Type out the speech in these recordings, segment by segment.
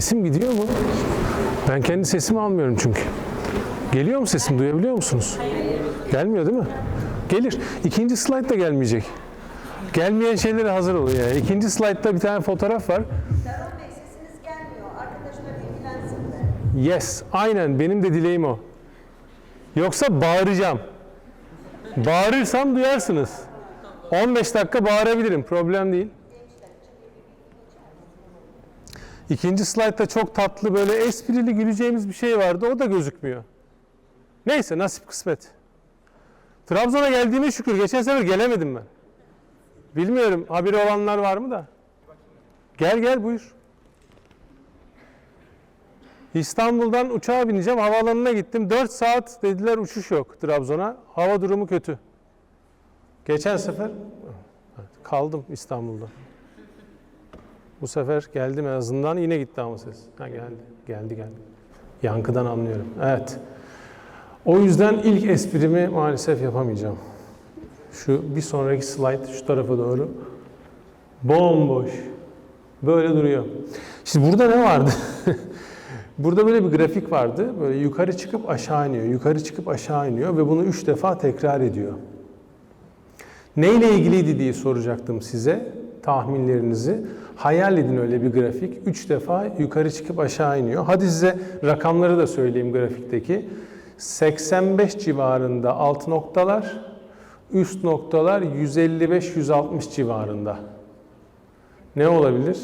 Sesim gidiyor mu? Ben kendi sesimi almıyorum çünkü. Geliyor mu sesim? Duyabiliyor musunuz? Gelmiyor değil mi? Gelir. İkinci slide da gelmeyecek. Gelmeyen şeylere hazır olun yani. İkinci slide'da bir tane fotoğraf var. Serhan Bey sesiniz gelmiyor. Arkadaşlar ilgilensin de. Yes, aynen benim de dileğim o. Yoksa bağıracağım. Bağırırsam duyarsınız. 15 dakika bağırabilirim, problem değil. İkinci slaytta çok tatlı böyle esprili güleceğimiz bir şey vardı. O da gözükmüyor. Neyse nasip kısmet. Trabzon'a geldiğime şükür. Geçen sefer gelemedim ben. Bilmiyorum haberi olanlar var mı da. Gel gel buyur. İstanbul'dan uçağa bineceğim. Havaalanına gittim. 4 saat dediler uçuş yok Trabzon'a. Hava durumu kötü. Geçen sefer kaldım İstanbul'da. Bu sefer geldim en azından yine gitti ama ses. Ha geldi. Geldi geldi. Yankıdan anlıyorum. Evet. O yüzden ilk esprimi maalesef yapamayacağım. Şu bir sonraki slide şu tarafa doğru. Bomboş. Böyle duruyor. Şimdi burada ne vardı? Burada böyle bir grafik vardı. Böyle yukarı çıkıp aşağı iniyor, yukarı çıkıp aşağı iniyor ve bunu üç defa tekrar ediyor. Neyle ilgiliydi diye soracaktım size tahminlerinizi. Hayal edin öyle bir grafik. Üç defa yukarı çıkıp aşağı iniyor. Hadi size rakamları da söyleyeyim grafikteki. 85 civarında alt noktalar, üst noktalar 155-160 civarında. Ne olabilir?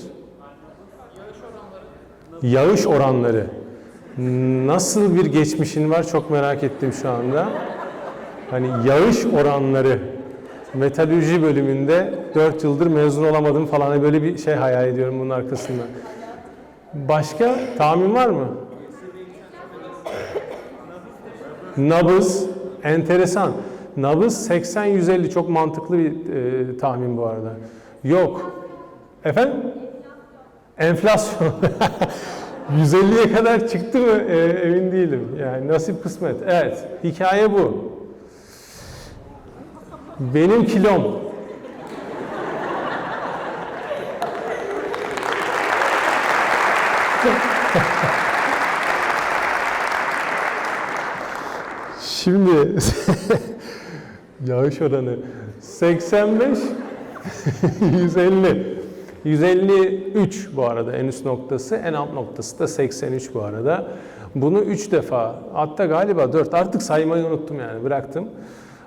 Yağış oranları. Nasıl bir geçmişin var çok merak ettim şu anda. Hani yağış oranları metalürji bölümünde 4 yıldır mezun olamadım falan Hani böyle bir şey hayal ediyorum bunun arkasında. Başka tahmin var mı? Nabız enteresan. Nabız 80-150 çok mantıklı bir e, tahmin bu arada. Yok. Efendim? Enflasyon. 150'ye kadar çıktı mı e, emin değilim. Yani nasip kısmet. Evet, hikaye bu. Benim kilom. Şimdi yağış oranı 85 150 153 bu arada en üst noktası, en alt noktası da 83 bu arada. Bunu 3 defa, hatta galiba 4, artık saymayı unuttum yani bıraktım.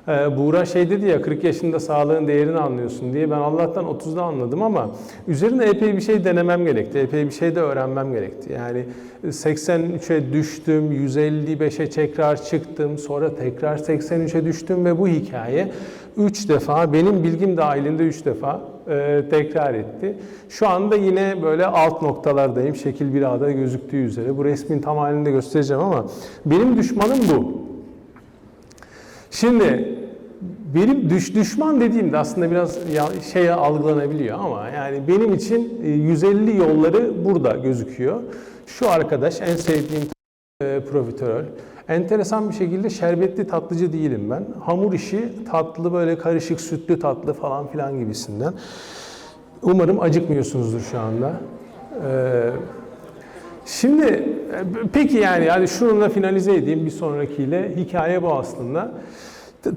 Ee, Buğra şey dedi ya 40 yaşında sağlığın değerini anlıyorsun diye ben Allah'tan 30'da anladım ama üzerine epey bir şey denemem gerekti. Epey bir şey de öğrenmem gerekti. Yani 83'e düştüm, 155'e tekrar çıktım, sonra tekrar 83'e düştüm ve bu hikaye 3 defa benim bilgim dahilinde 3 defa e, tekrar etti. Şu anda yine böyle alt noktalardayım. Şekil 1A'da gözüktüğü üzere. Bu resmin tam halinde göstereceğim ama benim düşmanım bu. Şimdi benim düş düşman dediğimde aslında biraz şeye algılanabiliyor ama yani benim için e, 150 yolları burada gözüküyor. Şu arkadaş en sevdiğim e, profiterol. Enteresan bir şekilde şerbetli tatlıcı değilim ben. Hamur işi tatlı böyle karışık sütlü tatlı falan filan gibisinden. Umarım acıkmıyorsunuzdur şu anda. Ee, şimdi e, peki yani yani şununla finalize edeyim bir sonrakiyle. Hikaye bu aslında.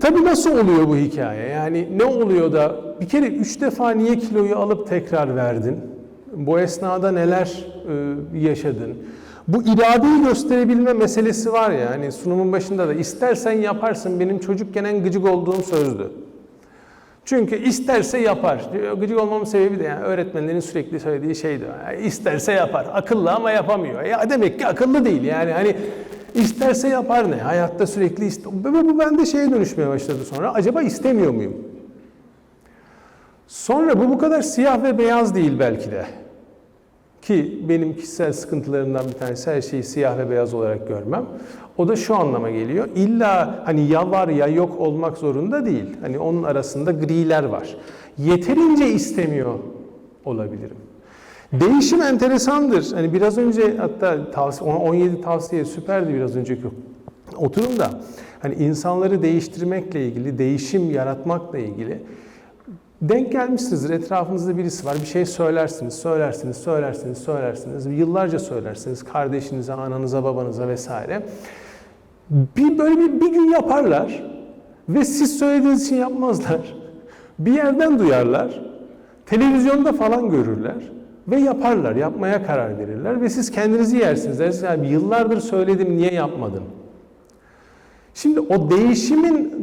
Tabii nasıl oluyor bu hikaye? Yani ne oluyor da bir kere üç defa niye kiloyu alıp tekrar verdin? Bu esnada neler e, yaşadın? Bu iradeyi gösterebilme meselesi var ya hani sunumun başında da istersen yaparsın benim çocukken en gıcık olduğum sözdü. Çünkü isterse yapar. Gıcık olmamın sebebi de yani öğretmenlerin sürekli söylediği şeydi. Yani isterse yapar. Akıllı ama yapamıyor. Ya demek ki akıllı değil. Yani hani isterse yapar ne? Hayatta sürekli iste bu, bende şeye dönüşmeye başladı sonra. Acaba istemiyor muyum? Sonra bu bu kadar siyah ve beyaz değil belki de. Ki benim kişisel sıkıntılarımdan bir tanesi her şeyi siyah ve beyaz olarak görmem. O da şu anlama geliyor. İlla hani ya var ya yok olmak zorunda değil. Hani onun arasında griler var. Yeterince istemiyor olabilirim. Değişim enteresandır. Hani biraz önce hatta tavsiye, 17 tavsiye süperdi biraz önceki oturumda. Hani insanları değiştirmekle ilgili, değişim yaratmakla ilgili Denk gelmişsinizdir, etrafınızda birisi var, bir şey söylersiniz, söylersiniz, söylersiniz, söylersiniz, yıllarca söylersiniz kardeşinize, ananıza, babanıza vesaire. Bir böyle bir, bir gün yaparlar ve siz söylediğiniz için yapmazlar. Bir yerden duyarlar, televizyonda falan görürler ve yaparlar, yapmaya karar verirler ve siz kendinizi yersiniz. Dersiniz yani yıllardır söyledim niye yapmadın? Şimdi o değişimin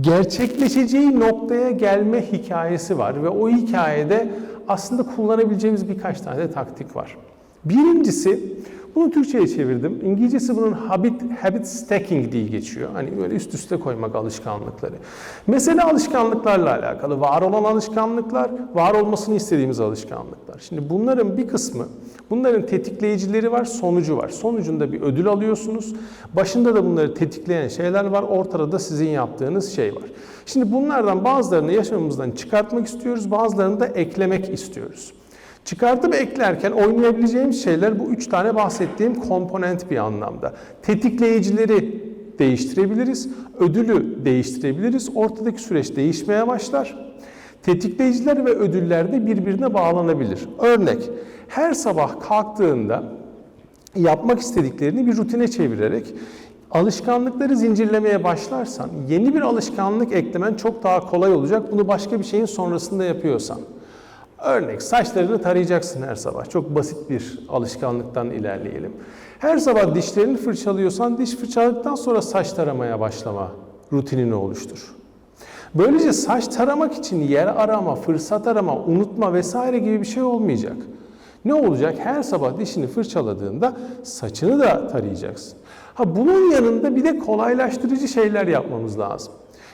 gerçekleşeceği noktaya gelme hikayesi var ve o hikayede aslında kullanabileceğimiz birkaç tane de taktik var. Birincisi, bunu Türkçe'ye çevirdim. İngilizcesi bunun habit, habit stacking diye geçiyor. Hani böyle üst üste koymak alışkanlıkları. Mesele alışkanlıklarla alakalı. Var olan alışkanlıklar, var olmasını istediğimiz alışkanlıklar. Şimdi bunların bir kısmı, bunların tetikleyicileri var, sonucu var. Sonucunda bir ödül alıyorsunuz. Başında da bunları tetikleyen şeyler var. Ortada da sizin yaptığınız şey var. Şimdi bunlardan bazılarını yaşamımızdan çıkartmak istiyoruz, bazılarını da eklemek istiyoruz. Çıkartıp eklerken oynayabileceğimiz şeyler bu üç tane bahsettiğim komponent bir anlamda. Tetikleyicileri değiştirebiliriz, ödülü değiştirebiliriz, ortadaki süreç değişmeye başlar. Tetikleyiciler ve ödüller de birbirine bağlanabilir. Örnek, her sabah kalktığında yapmak istediklerini bir rutine çevirerek alışkanlıkları zincirlemeye başlarsan yeni bir alışkanlık eklemen çok daha kolay olacak. Bunu başka bir şeyin sonrasında yapıyorsan. Örnek saçlarını tarayacaksın her sabah. Çok basit bir alışkanlıktan ilerleyelim. Her sabah dişlerini fırçalıyorsan diş fırçaladıktan sonra saç taramaya başlama rutinini oluştur. Böylece saç taramak için yer arama, fırsat arama, unutma vesaire gibi bir şey olmayacak. Ne olacak? Her sabah dişini fırçaladığında saçını da tarayacaksın. Ha bunun yanında bir de kolaylaştırıcı şeyler yapmamız lazım.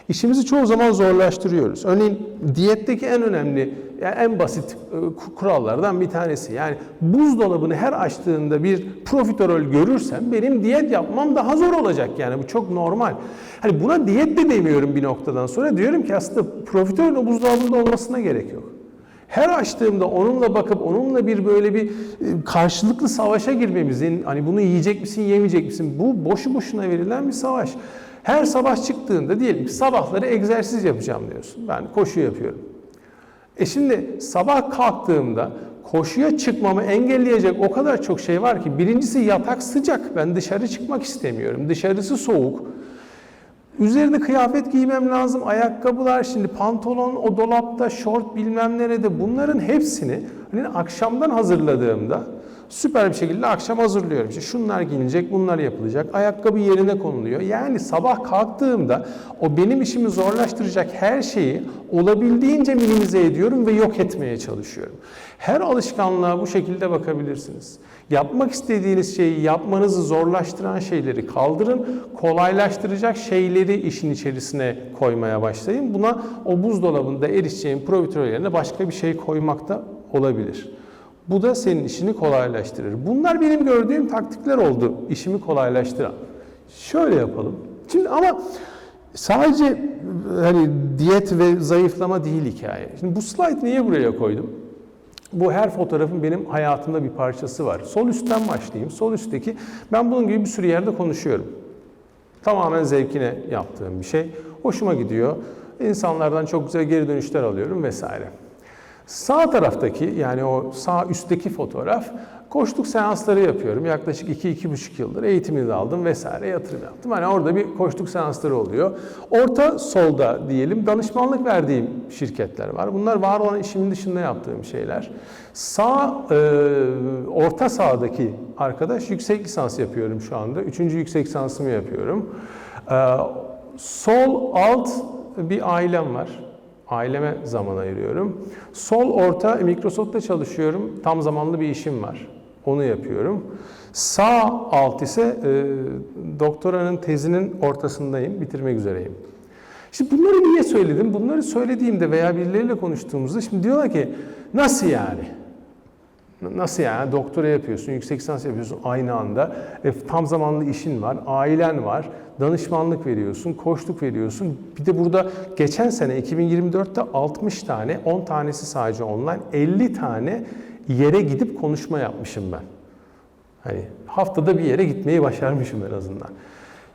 İşimizi çoğu zaman zorlaştırıyoruz. Örneğin diyetteki en önemli, yani en basit e, kurallardan bir tanesi. Yani buzdolabını her açtığında bir profiterol görürsem benim diyet yapmam daha zor olacak yani bu çok normal. Hani buna diyet de demiyorum bir noktadan sonra diyorum ki aslında profiterol o buzdolabında olmasına gerek yok. Her açtığımda onunla bakıp onunla bir böyle bir e, karşılıklı savaşa girmemizin hani bunu yiyecek misin yemeyecek misin bu boşu boşuna verilen bir savaş. Her sabah çıktığında diyelim ki sabahları egzersiz yapacağım diyorsun. Ben koşu yapıyorum. E şimdi sabah kalktığımda koşuya çıkmamı engelleyecek o kadar çok şey var ki birincisi yatak sıcak. Ben dışarı çıkmak istemiyorum. Dışarısı soğuk. Üzerine kıyafet giymem lazım, ayakkabılar, şimdi pantolon o dolapta, şort bilmem nerede bunların hepsini hani akşamdan hazırladığımda süper bir şekilde akşam hazırlıyorum. İşte şunlar giyinecek, bunlar yapılacak, ayakkabı yerine konuluyor. Yani sabah kalktığımda o benim işimi zorlaştıracak her şeyi olabildiğince minimize ediyorum ve yok etmeye çalışıyorum. Her alışkanlığa bu şekilde bakabilirsiniz. Yapmak istediğiniz şeyi yapmanızı zorlaştıran şeyleri kaldırın, kolaylaştıracak şeyleri işin içerisine koymaya başlayın. Buna o buzdolabında erişeceğin profiterol yerine başka bir şey koymak da olabilir. Bu da senin işini kolaylaştırır. Bunlar benim gördüğüm taktikler oldu işimi kolaylaştıran. Şöyle yapalım. Şimdi ama sadece hani diyet ve zayıflama değil hikaye. Şimdi bu slide niye buraya koydum? Bu her fotoğrafın benim hayatımda bir parçası var. Sol üstten başlayayım. Sol üstteki ben bunun gibi bir sürü yerde konuşuyorum. Tamamen zevkine yaptığım bir şey. Hoşuma gidiyor. İnsanlardan çok güzel geri dönüşler alıyorum vesaire. Sağ taraftaki yani o sağ üstteki fotoğraf koştuk seansları yapıyorum. Yaklaşık 2-2,5 yıldır eğitimini de aldım vesaire yatırım yaptım. Hani orada bir koştuk seansları oluyor. Orta solda diyelim danışmanlık verdiğim şirketler var. Bunlar var olan işimin dışında yaptığım şeyler. Sağ, e, orta sağdaki arkadaş yüksek lisans yapıyorum şu anda. Üçüncü yüksek lisansımı yapıyorum. E, sol alt bir ailem var. Aileme zaman ayırıyorum. Sol orta Microsoft'ta çalışıyorum. Tam zamanlı bir işim var. Onu yapıyorum. Sağ alt ise e, doktoranın tezinin ortasındayım. Bitirmek üzereyim. Şimdi bunları niye söyledim? Bunları söylediğimde veya birileriyle konuştuğumuzda şimdi diyorlar ki nasıl yani? Nasıl yani? Doktora yapıyorsun, yüksek lisans yapıyorsun aynı anda. E, tam zamanlı işin var, ailen var, danışmanlık veriyorsun, koçluk veriyorsun. Bir de burada geçen sene 2024'te 60 tane, 10 tanesi sadece online, 50 tane yere gidip konuşma yapmışım ben. Hani haftada bir yere gitmeyi başarmışım en azından.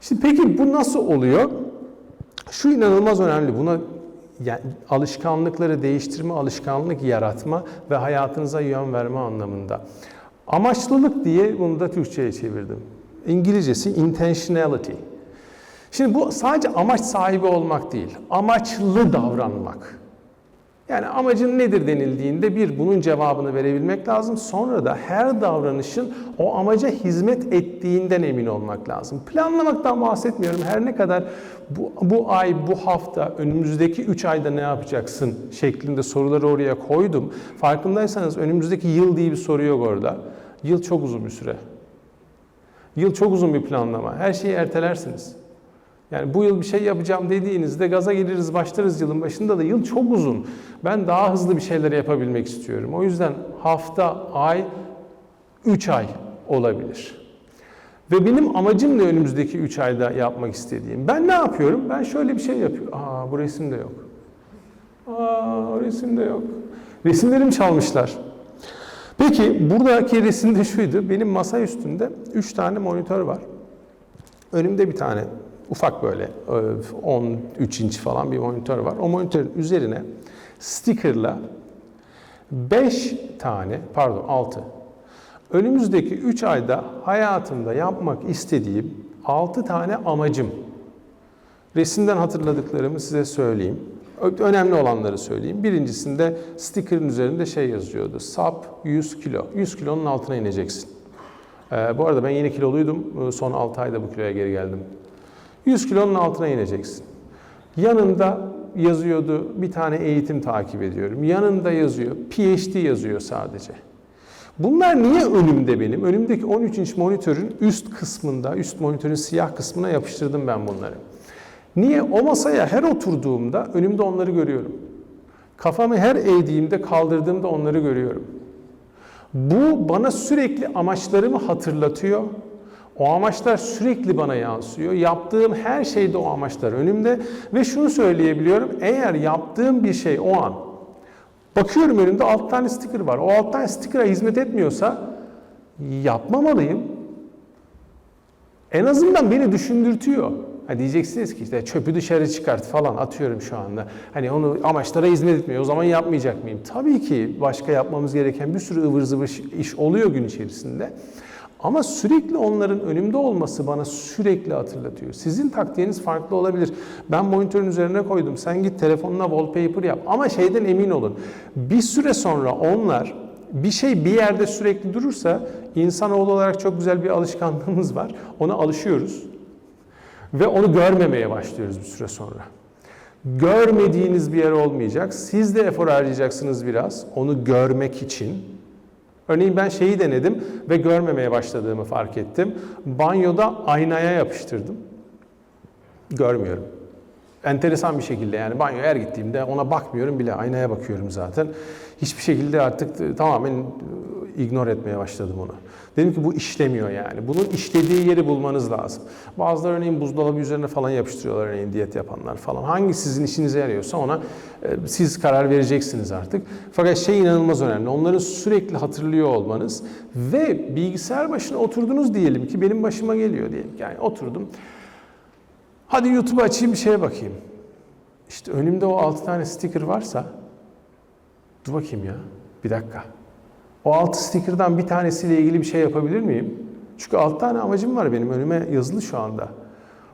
Şimdi peki bu nasıl oluyor? Şu inanılmaz önemli. Buna yani alışkanlıkları değiştirme, alışkanlık yaratma ve hayatınıza yön verme anlamında. Amaçlılık diye bunu da Türkçe'ye çevirdim. İngilizcesi intentionality. Şimdi bu sadece amaç sahibi olmak değil, amaçlı davranmak. Yani amacın nedir denildiğinde bir bunun cevabını verebilmek lazım. Sonra da her davranışın o amaca hizmet ettiğinden emin olmak lazım. Planlamaktan bahsetmiyorum. Her ne kadar bu, bu ay, bu hafta, önümüzdeki 3 ayda ne yapacaksın şeklinde soruları oraya koydum. Farkındaysanız önümüzdeki yıl diye bir soru yok orada. Yıl çok uzun bir süre. Yıl çok uzun bir planlama. Her şeyi ertelersiniz. Yani bu yıl bir şey yapacağım dediğinizde gaza geliriz başlarız yılın başında da yıl çok uzun. Ben daha hızlı bir şeyler yapabilmek istiyorum. O yüzden hafta, ay, 3 ay olabilir. Ve benim amacım ne önümüzdeki 3 ayda yapmak istediğim? Ben ne yapıyorum? Ben şöyle bir şey yapıyorum. Aa bu resim de yok. Aa resim de yok. Resimlerim çalmışlar. Peki buradaki resimde şuydu. Benim masa üstünde 3 tane monitör var. Önümde bir tane ufak böyle e, 13 inç falan bir monitör var. O monitörün üzerine stickerla 5 tane pardon 6 önümüzdeki 3 ayda hayatımda yapmak istediğim 6 tane amacım. Resimden hatırladıklarımı size söyleyeyim. Önemli olanları söyleyeyim. Birincisinde sticker'ın üzerinde şey yazıyordu. SAP 100 kilo. 100 kilonun altına ineceksin. Ee, bu arada ben yeni kiloluydum. Ee, Son 6 ayda bu kiloya geri geldim. 100 kilonun altına ineceksin. Yanında yazıyordu bir tane eğitim takip ediyorum. Yanında yazıyor PhD yazıyor sadece. Bunlar niye önümde benim? Önümdeki 13 inç monitörün üst kısmında, üst monitörün siyah kısmına yapıştırdım ben bunları. Niye? O masaya her oturduğumda önümde onları görüyorum. Kafamı her eğdiğimde, kaldırdığımda onları görüyorum. Bu bana sürekli amaçlarımı hatırlatıyor. O amaçlar sürekli bana yansıyor. Yaptığım her şeyde o amaçlar önümde ve şunu söyleyebiliyorum. Eğer yaptığım bir şey o an bakıyorum önümde alt tane sticker var. O alt tane sticker'a hizmet etmiyorsa yapmamalıyım. En azından beni düşündürtüyor. Ha diyeceksiniz ki işte çöpü dışarı çıkart falan atıyorum şu anda. Hani onu amaçlara hizmet etmiyor. O zaman yapmayacak mıyım? Tabii ki başka yapmamız gereken bir sürü ıvır zıvır iş oluyor gün içerisinde. Ama sürekli onların önümde olması bana sürekli hatırlatıyor. Sizin taktiğiniz farklı olabilir. Ben monitörün üzerine koydum. Sen git telefonuna wallpaper yap. Ama şeyden emin olun. Bir süre sonra onlar bir şey bir yerde sürekli durursa insanoğlu olarak çok güzel bir alışkanlığımız var. Ona alışıyoruz. Ve onu görmemeye başlıyoruz bir süre sonra. Görmediğiniz bir yer olmayacak. Siz de efor harcayacaksınız biraz onu görmek için. Örneğin ben şeyi denedim ve görmemeye başladığımı fark ettim. Banyoda aynaya yapıştırdım. Görmüyorum. Enteresan bir şekilde yani banyoya her gittiğimde ona bakmıyorum bile aynaya bakıyorum zaten. Hiçbir şekilde artık tamamen ignore etmeye başladım onu. Dedim ki bu işlemiyor yani. Bunun işlediği yeri bulmanız lazım. Bazıları örneğin buzdolabı üzerine falan yapıştırıyorlar örneğin diyet yapanlar falan. Hangi sizin işinize yarıyorsa ona e, siz karar vereceksiniz artık. Fakat şey inanılmaz önemli. Onları sürekli hatırlıyor olmanız ve bilgisayar başına oturdunuz diyelim ki benim başıma geliyor diyelim. Yani oturdum. Hadi YouTube açayım bir şeye bakayım. İşte önümde o 6 tane sticker varsa dur bakayım ya. Bir dakika. O 6 sticker'dan bir tanesiyle ilgili bir şey yapabilir miyim? Çünkü 6 tane amacım var benim önüme yazılı şu anda.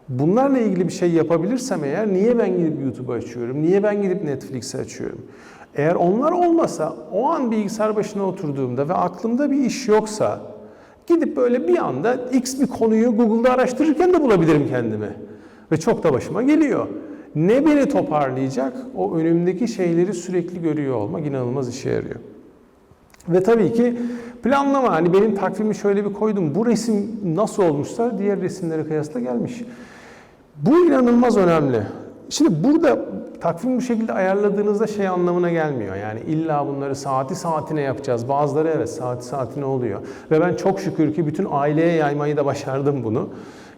Bunlarla ilgili bir şey yapabilirsem eğer niye ben gidip YouTube açıyorum? Niye ben gidip Netflix'i açıyorum? Eğer onlar olmasa o an bilgisayar başına oturduğumda ve aklımda bir iş yoksa gidip böyle bir anda X bir konuyu Google'da araştırırken de bulabilirim kendimi. Ve çok da başıma geliyor. Ne beni toparlayacak? O önümdeki şeyleri sürekli görüyor olmak inanılmaz işe yarıyor. Ve tabii ki planlama. Hani benim takvimi şöyle bir koydum. Bu resim nasıl olmuşsa diğer resimlere kıyasla gelmiş. Bu inanılmaz önemli. Şimdi burada takvim bu şekilde ayarladığınızda şey anlamına gelmiyor. Yani illa bunları saati saatine yapacağız. Bazıları evet saati saatine oluyor. Ve ben çok şükür ki bütün aileye yaymayı da başardım bunu.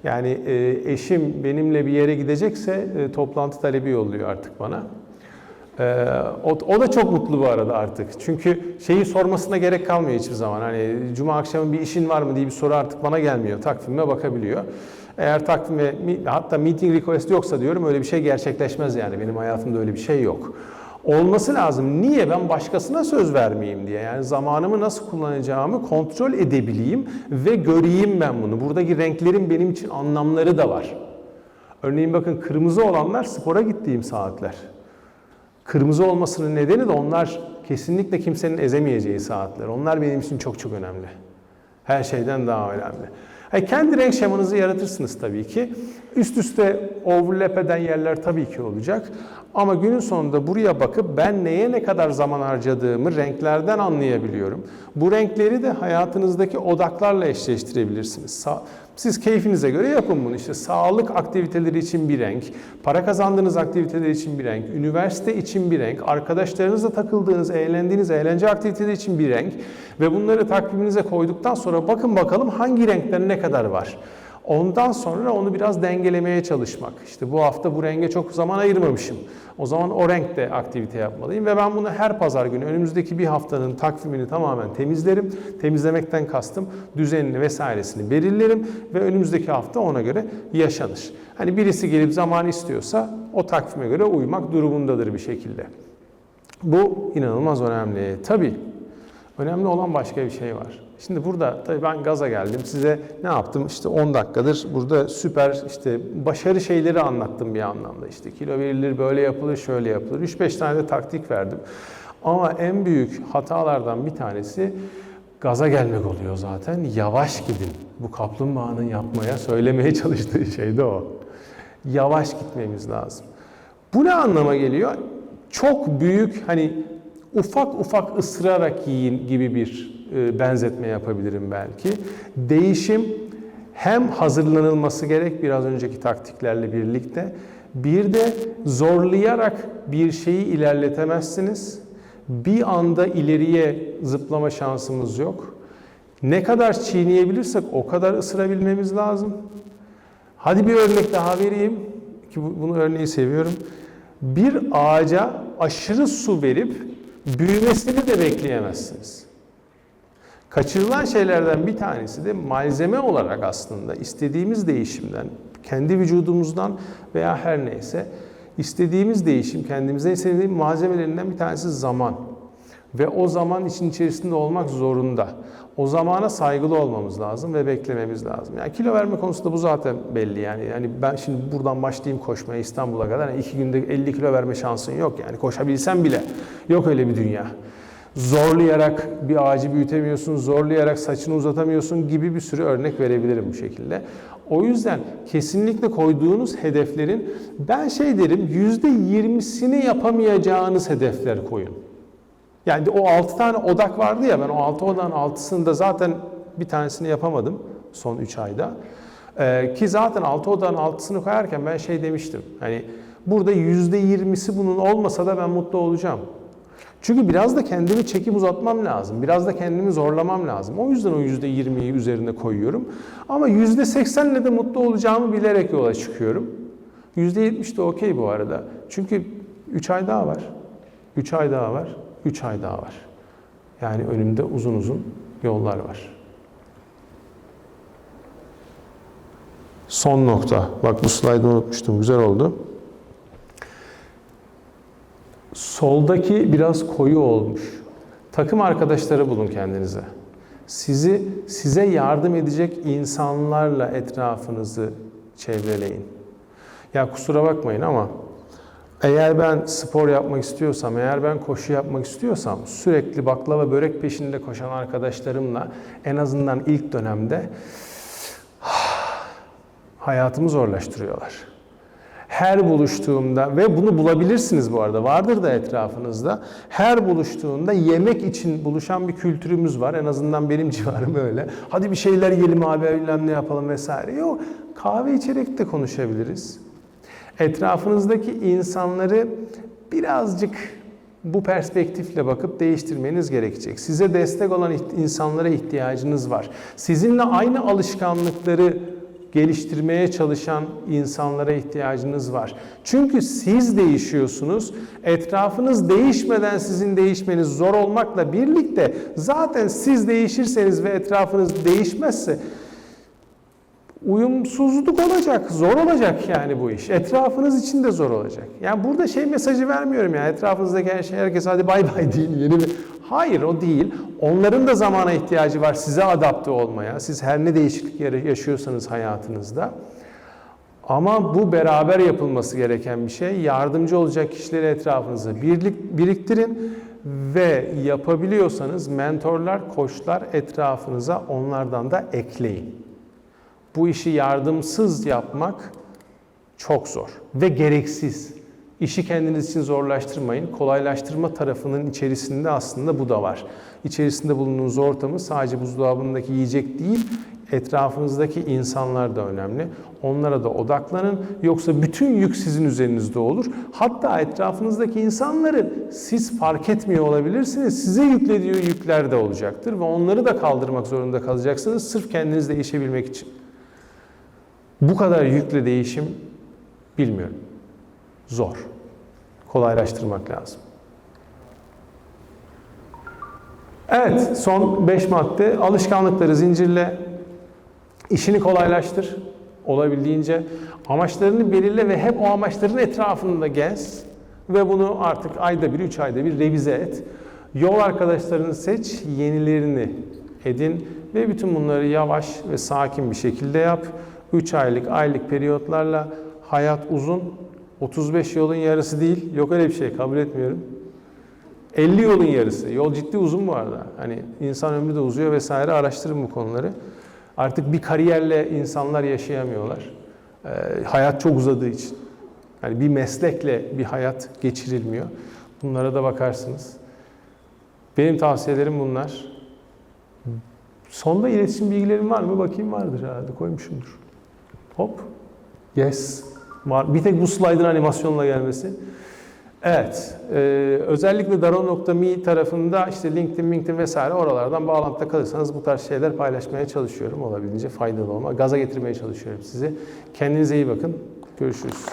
Yani e, eşim benimle bir yere gidecekse e, toplantı talebi yolluyor artık bana. Ee, o, o da çok mutlu bu arada artık. Çünkü şeyi sormasına gerek kalmıyor hiçbir zaman. Hani cuma akşamı bir işin var mı diye bir soru artık bana gelmiyor. Takvime bakabiliyor. Eğer takvime hatta meeting request yoksa diyorum öyle bir şey gerçekleşmez yani. Benim hayatımda öyle bir şey yok. Olması lazım. Niye? Ben başkasına söz vermeyeyim diye. Yani zamanımı nasıl kullanacağımı kontrol edebileyim ve göreyim ben bunu. Buradaki renklerin benim için anlamları da var. Örneğin bakın kırmızı olanlar spora gittiğim saatler. Kırmızı olmasının nedeni de onlar kesinlikle kimsenin ezemeyeceği saatler. Onlar benim için çok çok önemli. Her şeyden daha önemli. Ha, kendi renk şemanızı yaratırsınız tabii ki. Üst üste overlap eden yerler tabii ki olacak. Ama günün sonunda buraya bakıp ben neye ne kadar zaman harcadığımı renklerden anlayabiliyorum. Bu renkleri de hayatınızdaki odaklarla eşleştirebilirsiniz. Siz keyfinize göre yapın bunu. İşte sağlık aktiviteleri için bir renk, para kazandığınız aktiviteler için bir renk, üniversite için bir renk, arkadaşlarınızla takıldığınız, eğlendiğiniz eğlence aktiviteleri için bir renk ve bunları takviminize koyduktan sonra bakın bakalım hangi renkler ne kadar var. Ondan sonra onu biraz dengelemeye çalışmak. İşte bu hafta bu renge çok zaman ayırmamışım. O zaman o renkte aktivite yapmalıyım ve ben bunu her pazar günü önümüzdeki bir haftanın takvimini tamamen temizlerim. Temizlemekten kastım düzenini vesairesini belirlerim ve önümüzdeki hafta ona göre yaşanır. Hani birisi gelip zaman istiyorsa o takvime göre uymak durumundadır bir şekilde. Bu inanılmaz önemli. Tabii önemli olan başka bir şey var. Şimdi burada tabii ben gaza geldim. Size ne yaptım? İşte 10 dakikadır burada süper işte başarı şeyleri anlattım bir anlamda. İşte kilo verilir, böyle yapılır, şöyle yapılır. 3-5 tane de taktik verdim. Ama en büyük hatalardan bir tanesi gaza gelmek oluyor zaten. Yavaş gidin. Bu kaplumbağanın yapmaya, söylemeye çalıştığı şey de o. Yavaş gitmemiz lazım. Bu ne anlama geliyor? Çok büyük hani ufak ufak ısırarak yiyin gibi bir benzetme yapabilirim belki. Değişim hem hazırlanılması gerek biraz önceki taktiklerle birlikte bir de zorlayarak bir şeyi ilerletemezsiniz. Bir anda ileriye zıplama şansımız yok. Ne kadar çiğneyebilirsek o kadar ısırabilmemiz lazım. Hadi bir örnek daha vereyim ki bu- bunu örneği seviyorum. Bir ağaca aşırı su verip büyümesini de bekleyemezsiniz. Kaçırılan şeylerden bir tanesi de malzeme olarak aslında istediğimiz değişimden, kendi vücudumuzdan veya her neyse istediğimiz değişim kendimize istediğimiz malzemelerinden bir tanesi zaman. Ve o zaman için içerisinde olmak zorunda. O zamana saygılı olmamız lazım ve beklememiz lazım. Yani kilo verme konusunda bu zaten belli yani. Yani ben şimdi buradan başlayayım koşmaya İstanbul'a kadar. Yani iki günde 50 kilo verme şansın yok yani. Koşabilsem bile yok öyle bir dünya. Zorlayarak bir ağacı büyütemiyorsun, zorlayarak saçını uzatamıyorsun gibi bir sürü örnek verebilirim bu şekilde. O yüzden kesinlikle koyduğunuz hedeflerin ben şey derim yüzde yirmisini yapamayacağınız hedefler koyun. Yani o 6 tane odak vardı ya ben o 6 odağın 6'sını da zaten bir tanesini yapamadım son 3 ayda. Ee, ki zaten 6 odağın 6'sını koyarken ben şey demiştim. Hani burada %20'si bunun olmasa da ben mutlu olacağım. Çünkü biraz da kendimi çekip uzatmam lazım. Biraz da kendimi zorlamam lazım. O yüzden o %20'yi üzerine koyuyorum. Ama %80'le de mutlu olacağımı bilerek yola çıkıyorum. %70 de okey bu arada. Çünkü 3 ay daha var. 3 ay daha var. 3 ay daha var. Yani önümde uzun uzun yollar var. Son nokta. Bak bu slaydı unutmuştum. Güzel oldu. Soldaki biraz koyu olmuş. Takım arkadaşları bulun kendinize. Sizi size yardım edecek insanlarla etrafınızı çevreleyin. Ya kusura bakmayın ama eğer ben spor yapmak istiyorsam, eğer ben koşu yapmak istiyorsam sürekli baklava börek peşinde koşan arkadaşlarımla en azından ilk dönemde hayatımı zorlaştırıyorlar. Her buluştuğumda ve bunu bulabilirsiniz bu arada vardır da etrafınızda. Her buluştuğunda yemek için buluşan bir kültürümüz var. En azından benim civarım öyle. Hadi bir şeyler yiyelim abi bilmem ne yapalım vesaire. Yok kahve içerek de konuşabiliriz. Etrafınızdaki insanları birazcık bu perspektifle bakıp değiştirmeniz gerekecek. Size destek olan insanlara ihtiyacınız var. Sizinle aynı alışkanlıkları geliştirmeye çalışan insanlara ihtiyacınız var. Çünkü siz değişiyorsunuz. Etrafınız değişmeden sizin değişmeniz zor olmakla birlikte zaten siz değişirseniz ve etrafınız değişmezse uyumsuzluk olacak, zor olacak yani bu iş. Etrafınız için de zor olacak. Yani burada şey mesajı vermiyorum ya etrafınızdaki her şey herkes hadi bay bay deyin yeni bir... Hayır o değil. Onların da zamana ihtiyacı var size adapte olmaya. Siz her ne değişiklik yaşıyorsanız hayatınızda. Ama bu beraber yapılması gereken bir şey. Yardımcı olacak kişileri etrafınıza birlik, biriktirin ve yapabiliyorsanız mentorlar, koçlar etrafınıza onlardan da ekleyin. Bu işi yardımsız yapmak çok zor ve gereksiz. İşi kendiniz için zorlaştırmayın. Kolaylaştırma tarafının içerisinde aslında bu da var. İçerisinde bulunduğunuz ortamı sadece buzdolabındaki yiyecek değil, etrafınızdaki insanlar da önemli. Onlara da odaklanın. Yoksa bütün yük sizin üzerinizde olur. Hatta etrafınızdaki insanları siz fark etmiyor olabilirsiniz. Size yüklediği yükler de olacaktır ve onları da kaldırmak zorunda kalacaksınız sırf kendiniz değişebilmek için. Bu kadar yükle değişim bilmiyorum. Zor. Kolaylaştırmak lazım. Evet, son 5 madde. Alışkanlıkları zincirle, işini kolaylaştır olabildiğince. Amaçlarını belirle ve hep o amaçların etrafında gez. Ve bunu artık ayda bir, üç ayda bir revize et. Yol arkadaşlarını seç, yenilerini edin ve bütün bunları yavaş ve sakin bir şekilde yap. 3 aylık, aylık periyotlarla hayat uzun. 35 yolun yarısı değil. Yok öyle bir şey kabul etmiyorum. 50 yolun yarısı. Yol ciddi uzun bu arada. Hani insan ömrü de uzuyor vesaire. Araştırın bu konuları. Artık bir kariyerle insanlar yaşayamıyorlar. Ee, hayat çok uzadığı için. Yani bir meslekle bir hayat geçirilmiyor. Bunlara da bakarsınız. Benim tavsiyelerim bunlar. Sonda iletişim bilgilerim var mı? Bakayım vardır herhalde. Koymuşumdur. Hop. Yes. Var. Bir tek bu slide'ın animasyonla gelmesi. Evet. E, özellikle daron.me tarafında işte LinkedIn, LinkedIn vesaire oralardan bağlantıda kalırsanız bu tarz şeyler paylaşmaya çalışıyorum. Olabildiğince faydalı olma. Gaza getirmeye çalışıyorum sizi. Kendinize iyi bakın. Görüşürüz.